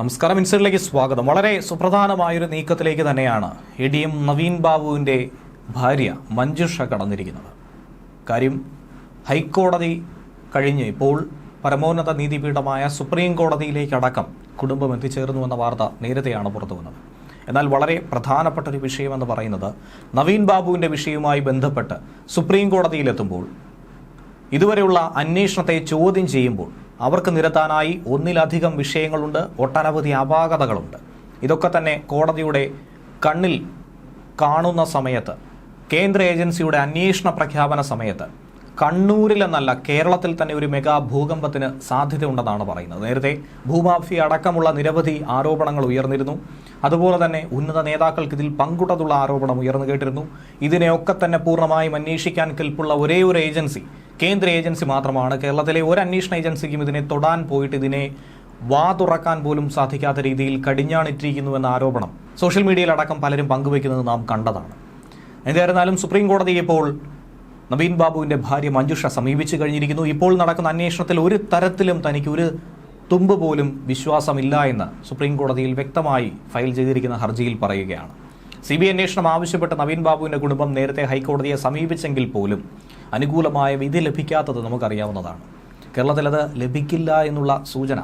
നമസ്കാരം ഇൻസൈഡിലേക്ക് സ്വാഗതം. വളരെ സുപ്രധാനമായൊരു നീക്കത്തിലേക്ക് തന്നെയാണ് എ ഡി എം നവീൻ ബാബുവിന്റെ ഭാര്യ മഞ്ജുഷ കടന്നിരിക്കുന്നത്. കാര്യം ഹൈക്കോടതി കഴിഞ്ഞ് ഇപ്പോൾ പരമോന്നത നീതിപീഠമായ സുപ്രീം കോടതിയിലേക്കടക്കം കുടുംബം എത്തിച്ചേർന്നു എന്ന വാർത്ത നേരത്തെയാണ് പുറത്തു വന്നത്. എന്നാൽ വളരെ പ്രധാനപ്പെട്ട ഒരു വിഷയമെന്ന് പറയുന്നത് നവീൻ ബാബുവിന്റെ വിഷയവുമായി ബന്ധപ്പെട്ട് സുപ്രീം കോടതിയിലെത്തുമ്പോൾ ഇതുവരെയുള്ള അന്വേഷണത്തെ ചോദ്യം ചെയ്യുമ്പോൾ അവർക്ക് നിരത്താനായി ഒന്നിലധികം വിഷയങ്ങളുണ്ട് ഒട്ടനവധി അപാകതകളുണ്ട്. ഇതൊക്കെ തന്നെ കോടതിയുടെ കണ്ണിൽ കാണുന്ന സമയത്ത് കേന്ദ്ര ഏജൻസിയുടെ അന്വേഷണ പ്രഖ്യാപന സമയത്ത് കണ്ണൂരിലെന്നല്ല കേരളത്തിൽ തന്നെ ഒരു മെഗാ ഭൂകമ്പത്തിന് സാധ്യതയുണ്ടെന്നാണ് പറയുന്നത്. നേരത്തെ ഭൂമാഫിയ അടക്കമുള്ള നിരവധി ആരോപണങ്ങൾ ഉയർന്നിരുന്നു. അതുപോലെ തന്നെ ഉന്നത നേതാക്കൾക്ക് ഇതിൽ പങ്കുട്ടതുള്ള ആരോപണം ഉയർന്നു കേട്ടിരുന്നു. ഇതിനെയൊക്കെ തന്നെ പൂർണമായും അന്വേഷിക്കാൻ കെൽപ്പുള്ള ഒരേ ഒരു ഏജൻസി കേന്ദ്ര ഏജൻസി മാത്രമാണ്. കേരളത്തിലെ ഒരു അന്വേഷണ ഏജൻസിക്കും ഇതിനെ തൊടാൻ പോയിട്ട് ഇതിനെ വാ തുറക്കാൻ പോലും സാധിക്കാത്ത രീതിയിൽ കടിഞ്ഞാണിട്ടിരിക്കുന്നു എന്ന ആരോപണം സോഷ്യൽ മീഡിയയിലടക്കം പലരും പങ്കുവയ്ക്കുന്നത് നാം കണ്ടതാണ്. എന്തായിരുന്നാലും സുപ്രീം കോടതി ഇപ്പോൾ നവീൻ ബാബുവിന്റെ ഭാര്യ മഞ്ജുഷ സമീപിച്ചു കഴിഞ്ഞിരിക്കുന്നു. ഇപ്പോൾ നടക്കുന്ന അന്വേഷണത്തിൽ ഒരു തരത്തിലും തനിക്ക് ഒരു തുമ്പ് പോലും വിശ്വാസമില്ല എന്ന് സുപ്രീം കോടതിയിൽ വ്യക്തമായി ഫയൽ ചെയ്തിരിക്കുന്ന ഹർജിയിൽ പറയുകയാണ്. സി ബി അന്വേഷണം ആവശ്യപ്പെട്ട നവീൻ ബാബുവിന്റെ കുടുംബം നേരത്തെ ഹൈക്കോടതിയെ സമീപിച്ചെങ്കിൽ പോലും അനുകൂലമായ വിധി ലഭിക്കാത്തത് നമുക്കറിയാവുന്നതാണ്. കേരളത്തിലത് ലഭിക്കില്ല എന്നുള്ള സൂചന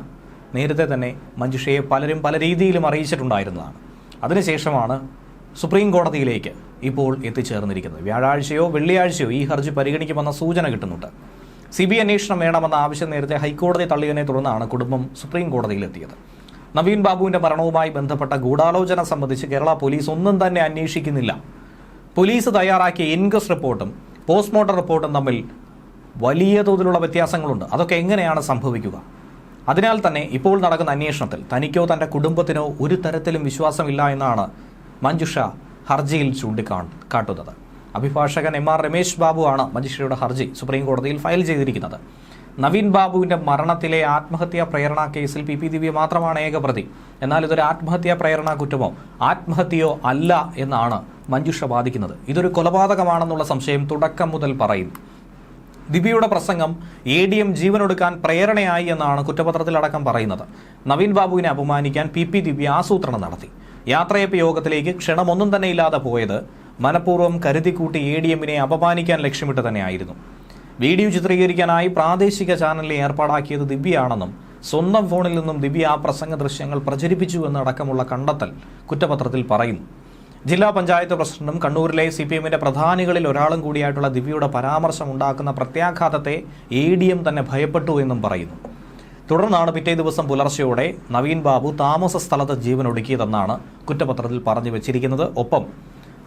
നേരത്തെ തന്നെ മഞ്ജുഷയെ പലരും പല രീതിയിലും അറിയിച്ചിട്ടുണ്ടായിരുന്നതാണ്. അതിനുശേഷമാണ് സുപ്രീം കോടതിയിലേക്ക് ഇപ്പോൾ എത്തിച്ചേർന്നിരിക്കുന്നത്. വ്യാഴാഴ്ചയോ വെള്ളിയാഴ്ചയോ ഈ ഹർജി പരിഗണിക്കുമെന്ന സൂചന കിട്ടുന്നുണ്ട്. സി ബി അന്വേഷണം വേണമെന്ന ആവശ്യം നേരത്തെ ഹൈക്കോടതി തള്ളിയതിനെ തുടർന്നാണ് കുടുംബം സുപ്രീം കോടതിയിലെത്തിയത് നവീൻ ബാബുവിന്റെ മരണവുമായി ബന്ധപ്പെട്ട ഗൂഢാലോചന സംബന്ധിച്ച് കേരള പോലീസ് ഒന്നും തന്നെ അന്വേഷിക്കുന്നില്ല. പോലീസ് തയ്യാറാക്കിയ ഇൻക്വസ്റ്റ് റിപ്പോർട്ടും പോസ്റ്റ്മോർട്ടം റിപ്പോർട്ടും തമ്മിൽ വലിയ തോതിലുള്ള വ്യത്യാസങ്ങളുണ്ട്. അതൊക്കെ എങ്ങനെയാണ് സംഭവിക്കുക? അതിനാൽ തന്നെ ഇപ്പോൾ നടക്കുന്ന അന്വേഷണത്തിൽ തനിക്കോ തന്റെ കുടുംബത്തിനോ ഒരു തരത്തിലും വിശ്വാസമില്ല എന്നാണ് മഞ്ജുഷ ഹർജിയിൽ ചൂണ്ടിക്കാ കാട്ടുന്നത്. അഭിഭാഷകൻ എം ആർ രമേശ് ബാബുവാണ് മഞ്ജുഷയുടെ ഹർജി സുപ്രീം കോടതിയിൽ ഫയൽ ചെയ്തിരിക്കുന്നത്. നവീൻ ബാബുവിന്റെ മരണത്തിലെ ആത്മഹത്യാ പ്രേരണ കേസിൽ പി പി ദിവ്യ മാത്രമാണ് ഏകപ്രതി. എന്നാൽ ഇതൊരു ആത്മഹത്യാ പ്രേരണ കുറ്റമോ? ആത്മഹത്യയോ അല്ല എന്നാണ് മഞ്ജുഷ വാദിക്കുന്നത്. ഇതൊരു കൊലപാതകമാണെന്നുള്ള സംശയം തുടക്കം മുതൽ പറയും. ദിവ്യയുടെ പ്രസംഗം എ ഡി എം ജീവനൊടുക്കാൻ പ്രേരണയായി എന്നാണ് കുറ്റപത്രത്തിലടക്കം പറയുന്നത്. നവീൻ ബാബുവിനെ അപമാനിക്കാൻ പി പി ദിവ്യ ആസൂത്രണം നടത്തി. യാത്രയപ്പ് യോഗത്തിലേക്ക് ക്ഷണമൊന്നും തന്നെ ഇല്ലാതെ പോയത് മനഃപൂർവം കരുതിക്കൂട്ടി എ ഡി എമ്മിനെ അപമാനിക്കാൻ ലക്ഷ്യമിട്ട് തന്നെയായിരുന്നു. വീഡിയോ ചിത്രീകരിക്കാനായി പ്രാദേശിക ചാനലിൽ ഏർപ്പാടാക്കിയത് ദിവ്യയാണെന്നും സ്വന്തം ഫോണിൽ നിന്നും ദിവ്യ ആ പ്രസംഗ ദൃശ്യങ്ങൾ പ്രചരിപ്പിച്ചു എന്നടക്കമുള്ള കണ്ടെത്തൽ കുറ്റപത്രത്തിൽ പറയുന്നു. ജില്ലാ പഞ്ചായത്ത് പ്രസിഡന്റും കണ്ണൂരിലെ സി പി എമ്മിന്റെ പ്രധാനികളിൽ ഒരാളും കൂടിയായിട്ടുള്ള ദിവ്യയുടെ പരാമർശം ഉണ്ടാക്കുന്ന പ്രത്യാഘാതത്തെ എ ഡി എം തന്നെ ഭയപ്പെട്ടു എന്നും പറയുന്നു. തുടർന്നാണ് പിറ്റേ ദിവസം പുലർച്ചെയോടെ നവീൻ ബാബു താമസ സ്ഥലത്ത് ജീവനൊടുക്കിയതെന്നാണ് കുറ്റപത്രത്തിൽ പറഞ്ഞു വെച്ചിരിക്കുന്നത് ഒപ്പം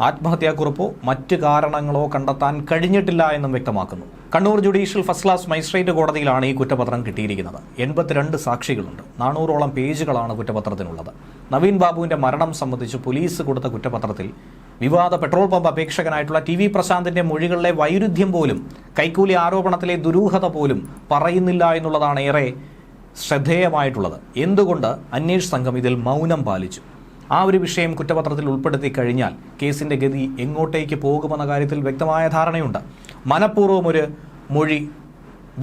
ആത്മഹത്യാക്കുറിപ്പോ മറ്റ് കാരണങ്ങളോ കണ്ടെത്താൻ കഴിഞ്ഞിട്ടില്ല എന്നും വ്യക്തമാക്കുന്നു. Kannur judicial first class magistrate കോടതിയിലാണ് ഈ കുറ്റപത്രം കിട്ടിയിരിക്കുന്നത്. എൺപത്തിരണ്ട് സാക്ഷികളുണ്ട്. നാനൂറോളം പേജുകളാണ് കുറ്റപത്രത്തിനുള്ളത്. നവീൻ ബാബുവിന്റെ മരണം സംബന്ധിച്ച് പോലീസ് കൊടുത്ത കുറ്റപത്രത്തിൽ വിവാദ പെട്രോൾ പമ്പ് അപേക്ഷകനായിട്ടുള്ള ടി വി പ്രശാന്തിന്റെ മൊഴികളിലെ വൈരുദ്ധ്യം പോലും കൈക്കൂലി ആരോപണത്തിലെ ദുരൂഹത പോലും പറയുന്നില്ല എന്നുള്ളതാണ് ഏറെ ശ്രദ്ധേയമായിട്ടുള്ളത്. എന്തുകൊണ്ട് അന്വേഷണ സംഘം ഇതിൽ മൗനം പാലിച്ചു? ആ ഒരു വിഷയം കുറ്റപത്രത്തിൽ ഉൾപ്പെടുത്തി കഴിഞ്ഞാൽ കേസിന്റെ ഗതി എങ്ങോട്ടേക്ക് പോകുമെന്ന കാര്യത്തിൽ വ്യക്തമായ ധാരണയുണ്ട്. മനഃപൂർവം ഒരു മൊഴി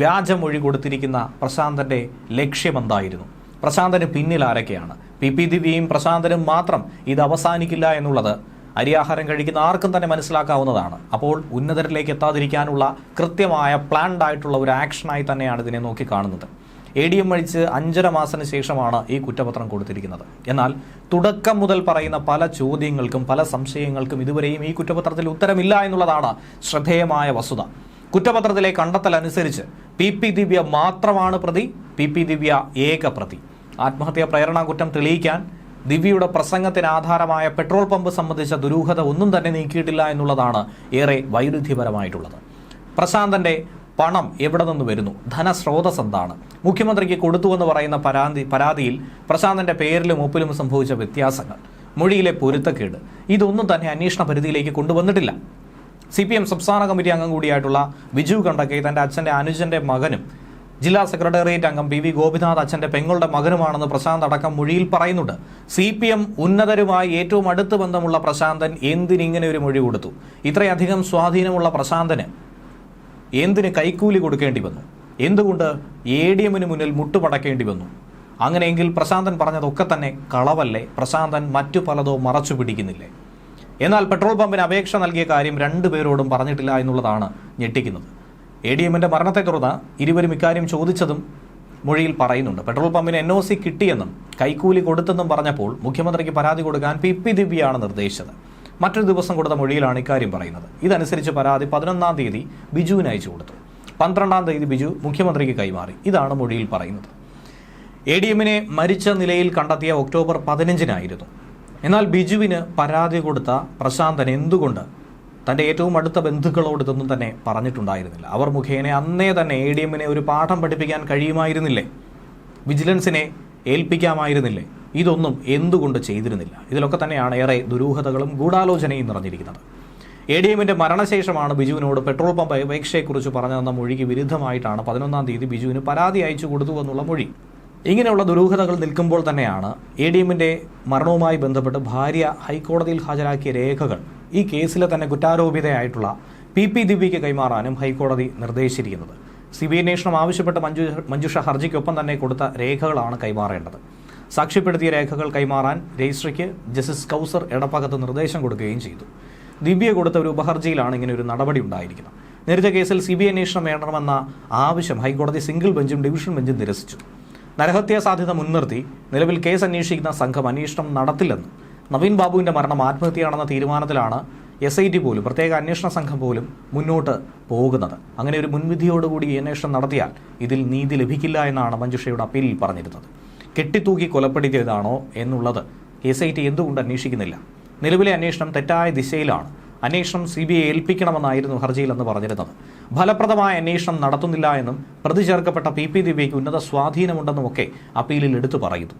വ്യാജമൊഴി കൊടുത്തിരിക്കുന്ന പ്രശാന്തന്റെ ലക്ഷ്യമെന്തായിരുന്നു? പ്രശാന്തന് പിന്നിൽ ആരൊക്കെയാണ്? പി പി ദിവ്യയും പ്രശാന്തനും മാത്രം ഇത് അവസാനിക്കില്ല എന്നുള്ളത് അരിയാഹാരം കഴിക്കുന്ന ആർക്കും തന്നെ മനസ്സിലാക്കാവുന്നതാണ്. അപ്പോൾ ഉന്നതരിലേക്ക് എത്താതിരിക്കാനുള്ള കൃത്യമായ പ്ലാൻഡ് ആയിട്ടുള്ള ഒരു ആക്ഷനായി തന്നെയാണ് ഇതിനെ നോക്കിക്കാണുന്നത് എ ഡി എം അഴിച്ച് അഞ്ചര മാസത്തിന് ശേഷമാണ് ഈ കുറ്റപത്രം കൊടുത്തിരിക്കുന്നത്. എന്നാൽ തുടക്കം മുതൽ പറയുന്ന പല ചോദ്യങ്ങൾക്കും പല സംശയങ്ങൾക്കും ഇതുവരെയും ഈ കുറ്റപത്രത്തിൽ ഉത്തരമില്ല എന്നുള്ളതാണ് ശ്രദ്ധേയമായ വസ്തുത. കുറ്റപത്രത്തിലെ കണ്ടെത്തൽ അനുസരിച്ച് പി പി ദിവ്യ മാത്രമാണ് പ്രതി പി പി ദിവ്യ ഏക പ്രതി. ആത്മഹത്യാ പ്രേരണ കുറ്റം തെളിയിക്കാൻ ദിവ്യയുടെ പ്രസംഗത്തിന് ആധാരമായ പെട്രോൾ പമ്പ് സംബന്ധിച്ച ദുരൂഹത ഒന്നും തന്നെ നീക്കിയിട്ടില്ല എന്നുള്ളതാണ് ഏറെ വൈരുദ്ധ്യപരമായിട്ടുള്ളത്. പ്രശാന്തന്റെ പണം എവിടെ നിന്ന് വരുന്നു? ധനസ്രോതസ് എന്താണ്? മുഖ്യമന്ത്രിക്ക് കൊടുത്തുവെന്ന് പറയുന്ന പരാതി പരാതിയിൽ പ്രശാന്തന്റെ പേരിലും ഒപ്പിലും സംഭവിച്ച വ്യത്യാസങ്ങൾ മൊഴിയിലെ പൊരുത്തക്കേട് ഇതൊന്നും തന്നെ അന്വേഷണ പരിധിയിലേക്ക് കൊണ്ടുവന്നിട്ടില്ല. സി പി എം സംസ്ഥാന കമ്മിറ്റി അംഗം കൂടിയായിട്ടുള്ള വിജു കണ്ടക്കെ തന്റെ അച്ഛന്റെ അനുജന്റെ മകനും ജില്ലാ സെക്രട്ടേറിയറ്റ് അംഗം പി വി ഗോപിനാഥ് അച്ഛന്റെ പെങ്ങളുടെ മകനുമാണെന്ന് പ്രശാന്ത് അടക്കം മൊഴിയിൽ പറയുന്നുണ്ട്. സി പി എം ഉന്നതരുമായി ഏറ്റവും അടുത്ത് ബന്ധമുള്ള പ്രശാന്തൻ എന്തിനിങ്ങനെ ഒരു മൊഴി കൊടുത്തു? ഇത്രയധികം സ്വാധീനമുള്ള പ്രശാന്തന് എന്തിന് കൈക്കൂലി കൊടുക്കേണ്ടി വന്നു? എന്തുകൊണ്ട് എ ഡി എമ്മിന് മുന്നിൽ മുട്ടുമടക്കേണ്ടി വന്നു? അങ്ങനെയെങ്കിൽ പ്രശാന്തൻ പറഞ്ഞതൊക്കെ തന്നെ കളവല്ലേ? പ്രശാന്തൻ മറ്റു പലതോ മറച്ചു പിടിക്കുന്നില്ലേ? എന്നാൽ പെട്രോൾ പമ്പിന് അപേക്ഷ നൽകിയ കാര്യം രണ്ടുപേരോടും പറഞ്ഞിട്ടില്ല എന്നുള്ളതാണ് ഞെട്ടിക്കുന്നത്. എ ഡി എമ്മിന്റെ മരണത്തെ തുടർന്ന് ഇരുവരും ഇക്കാര്യം ചോദിച്ചതും മൊഴിയിൽ പറയുന്നുണ്ട്. പെട്രോൾ പമ്പിന് എൻ ഒ സി കിട്ടിയെന്നും കൈക്കൂലി കൊടുത്തെന്നും പറഞ്ഞപ്പോൾ മുഖ്യമന്ത്രിക്ക് പരാതി കൊടുക്കാൻ പി പി ദിവ്യയാണ് നിർദ്ദേശിച്ചത്. മറ്റൊരു ദിവസം കൊടുത്ത മൊഴിയിലാണ് ഇക്കാര്യം പറയുന്നത്. ഇതനുസരിച്ച് പരാതി പതിനൊന്നാം തീയതി ബിജുവിന് അയച്ചു കൊടുത്തു. പന്ത്രണ്ടാം തീയതി ബിജു മുഖ്യമന്ത്രിക്ക് കൈമാറി. ഇതാണ് മൊഴിയിൽ പറയുന്നത്. എ ഡി എമ്മിനെ മരിച്ച നിലയിൽ കണ്ടെത്തിയ ഒക്ടോബർ പതിനഞ്ചിനായിരുന്നു. എന്നാൽ ബിജുവിന് പരാതി കൊടുത്ത പ്രശാന്തൻ എന്തുകൊണ്ട് തന്റെ ഏറ്റവും അടുത്ത ബന്ധുക്കളോട് ഇതൊന്നും തന്നെ പറഞ്ഞിട്ടുണ്ടായിരുന്നില്ല. അവർ മുഖേന അന്നേ തന്നെ എ ഡി എമ്മിനെ ഒരു പാഠം പഠിപ്പിക്കാൻ കഴിയുമായിരുന്നില്ലേ? വിജിലൻസിനെ ഏൽപ്പിക്കാമായിരുന്നില്ലേ? ഇതൊന്നും എന്തുകൊണ്ട് ചെയ്തിരുന്നില്ല? ഇതിലൊക്കെ തന്നെയാണ് ഏറെ ദുരൂഹതകളും ഗൂഢാലോചനയും നിറഞ്ഞിരിക്കുന്നത്. എ ഡി എമ്മിന്റെ മരണശേഷമാണ് ബിജുവിനോട് പെട്രോൾ പമ്പ് അപേക്ഷയെക്കുറിച്ച് പറഞ്ഞതെന്ന മൊഴിക്ക് വിരുദ്ധമായിട്ടാണ് പതിനൊന്നാം തീയതി ബിജുവിന് പരാതി അയച്ചു കൊടുത്തു എന്നുള്ള മൊഴി. ഇങ്ങനെയുള്ള ദുരൂഹതകൾ നിൽക്കുമ്പോൾ തന്നെയാണ് എ ഡി എമ്മിന്റെ മരണവുമായി ബന്ധപ്പെട്ട് ഭാര്യ ഹൈക്കോടതിയിൽ ഹാജരാക്കിയ രേഖകൾ ഈ കേസിലെ തന്നെ കുറ്റാരോപിതയായിട്ടുള്ള പി പി ദിവ്യയ്ക്ക് കൈമാറാനും ഹൈക്കോടതി നിർദ്ദേശിച്ചിരിക്കുന്നത്. സി ബി അന്വേഷണം ആവശ്യപ്പെട്ട മഞ്ജു മഞ്ജുഷ ഹർജിക്കൊപ്പം തന്നെ കൊടുത്ത രേഖകളാണ് കൈമാറേണ്ടത്. സാക്ഷ്യപ്പെടുത്തിയ രേഖകൾ കൈമാറാൻ രജിസ്ട്രിക്ക് ജസ്റ്റിസ് കൗസർ എടപ്പകത്ത് നിർദ്ദേശം കൊടുക്കുകയും ചെയ്തു. ദിവ്യ കൊടുത്ത ഒരു ഉപഹർജിയിലാണ് ഇങ്ങനെ ഒരു നടപടി ഉണ്ടായിരിക്കുന്നത്. നേരത്തെ കേസിൽ സി ബി ഐ അന്വേഷണം വേണമെന്ന ആവശ്യം ഹൈക്കോടതി സിംഗിൾ ബെഞ്ചും ഡിവിഷൻ ബെഞ്ചും നിരസിച്ചു. നരഹത്യാ സാധ്യത മുൻനിർത്തി നിലവിൽ കേസ് അന്വേഷിക്കുന്ന സംഘം അന്വേഷണം നടത്തില്ലെന്നും നവീൻ ബാബുവിന്റെ മരണം ആത്മഹത്യയാണെന്ന തീരുമാനത്തിലാണ് എസ് ഐ ടി പോലും പ്രത്യേക അന്വേഷണ സംഘം പോലും മുന്നോട്ട് പോകുന്നത്. അങ്ങനെ ഒരു മുൻവിധിയോടുകൂടി അന്വേഷണം നടത്തിയാൽ ഇതിൽ നീതി ലഭിക്കില്ല എന്നാണ് മഞ്ജുഷയുടെ അപ്പീലിൽ പറഞ്ഞിരുന്നത്. കെട്ടിത്തൂക്കി കൊലപ്പെടുത്തിയതാണോ എന്നുള്ളത് എസ് ഐ ടി എന്തുകൊണ്ട് അന്വേഷിക്കുന്നില്ല? നിലവിലെ അന്വേഷണം തെറ്റായ ദിശയിലാണ്. അന്വേഷണം സി ബി ഐ ഏൽപ്പിക്കണമെന്നായിരുന്നു ഹർജിയിൽ എന്ന് പറഞ്ഞിരുന്നത്. ഫലപ്രദമായ അന്വേഷണം നടത്തുന്നില്ല എന്നും പ്രതി ചേർക്കപ്പെട്ട പി പി ദിവ്യയ്ക്ക് ഉന്നത സ്വാധീനമുണ്ടെന്നുമൊക്കെ അപ്പീലിൽ എടുത്തു പറയുന്നു.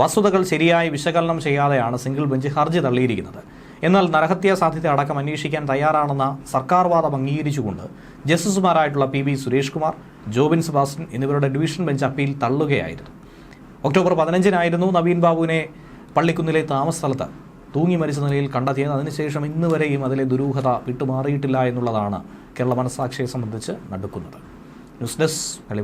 വസ്തുതകൾ ശരിയായി വിശകലനം ചെയ്യാതെയാണ് സിംഗിൾ ബെഞ്ച് ഹർജി തള്ളിയിരിക്കുന്നത്. എന്നാൽ നരഹത്യാ സാധ്യത അടക്കം അന്വേഷിക്കാൻ തയ്യാറാണെന്ന സർക്കാർ വാദം അംഗീകരിച്ചുകൊണ്ട് ജസ്റ്റിസുമാരായിട്ടുള്ള പി ബി സുരേഷ് കുമാർ ജോബിൻ സെബാസ്റ്റ്യൻ എന്നിവരുടെ ഡിവിഷൻ ബെഞ്ച് അപ്പീൽ തള്ളുകയായിരുന്നു. ഒക്ടോബർ പതിനഞ്ചിനായിരുന്നു നവീൻ ബാബുവിനെ പള്ളിക്കുന്നിലെ താമസ സ്ഥലത്ത് തൂങ്ങി മരിച്ച നിലയിൽ കണ്ടെത്തിയത്. അതിനുശേഷം ഇന്ന് വരെയും അതിലെ ദുരൂഹത വിട്ടുമാറിയിട്ടില്ല എന്നുള്ളതാണ് കേരള മനസാക്ഷിയെ സംബന്ധിച്ച് നടുക്കുന്നത്. ന്യൂസ് ഡെസ്ക് കളി